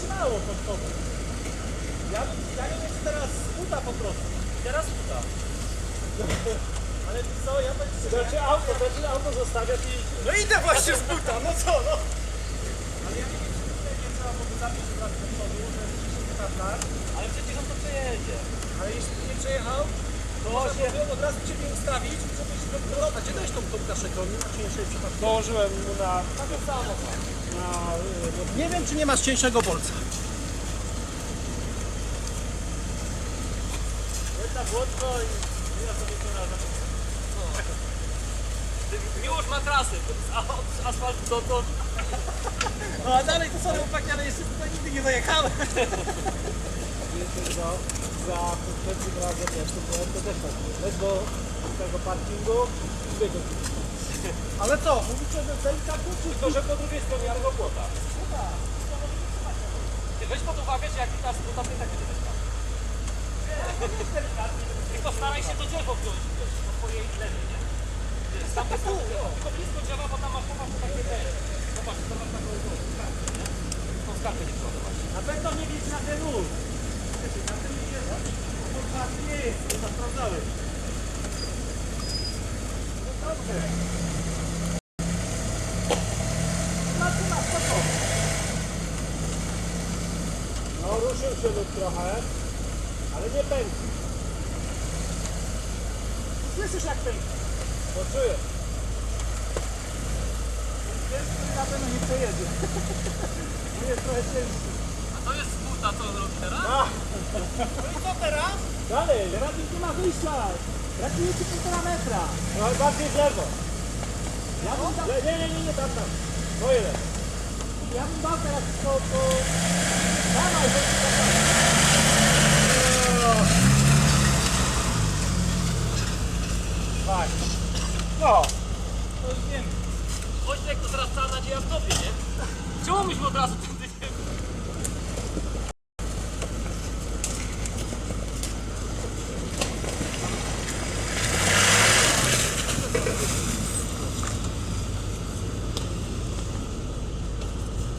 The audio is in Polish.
zaczynało to wtedy. Ja, ja nie wiem, czy teraz uda po prostu. Teraz uda. Ale co, ja będę... Znaczy auto, znaczy auto zostawia i... No idę właśnie z buta, no co, no. Ale ja nie wiem, czy tutaj nie trzeba było zabić od razu do przodu, że się nie tak, tak, Ale przecież on to przejedzie. Ale jeśli nie przejechał, to można się... było od razu Ciebie ustawić, żebyś... No, a gdzie dajesz tą, tą kaszetę? Nie ma czy nie się przypadku? Dołożyłem mu na... Takie samo, tak. Na... Nie wiem, czy nie masz cieńszego bolca. Jedna błotko i... Ja sobie to na Miłość ma trasy, z a- z asfaltu dotąd. No a dalej to sorry chłopaki, ale jeszcze tutaj nigdy nie dojechałem. Za, za poprzednim razem jak to byłem, to też tak było. Weź do tego parkingu i biegł. Ale co, mówicie, że delikatnie czy... Tylko, że po drugiej stronie tego płota. Ty weź pod uwagę, że jak teraz buta, to i tak będzie deszcz. Tylko staraj się to drzewo wziąć wiesz, po twojej lewej, nie? Wiesz, Tam jest tylko blisko drzewa, bo tam masz popatrz takie te. Zobacz, to masz taką skarpę, nie? Tą skarpę nie przeładować. Na pewno nie wiedz na ten nóż. Na ten nie jest. nie jest, nie sprawdzałem. No dobrze. Na co, na co to? No ruszył się lub trochę, ale nie pędzi. Słyszysz jak pęka? To czuję. Wiesz, na pewno nie przejedzie. On jest trochę cięższy. A to jest buta, co on robi teraz? No i co teraz? Dalej, Teraz już nie ma wyjścia. Brakuje ci półtora metra. no bardziej w lewo. Ja bym dał, Nie, nie, nie, nie, nie tam, tam. Moje lewo. ja bym dał teraz no. To już wiem. Wojtek to teraz cała nadzieja w tobie, nie? Czemu myśmy od razu ten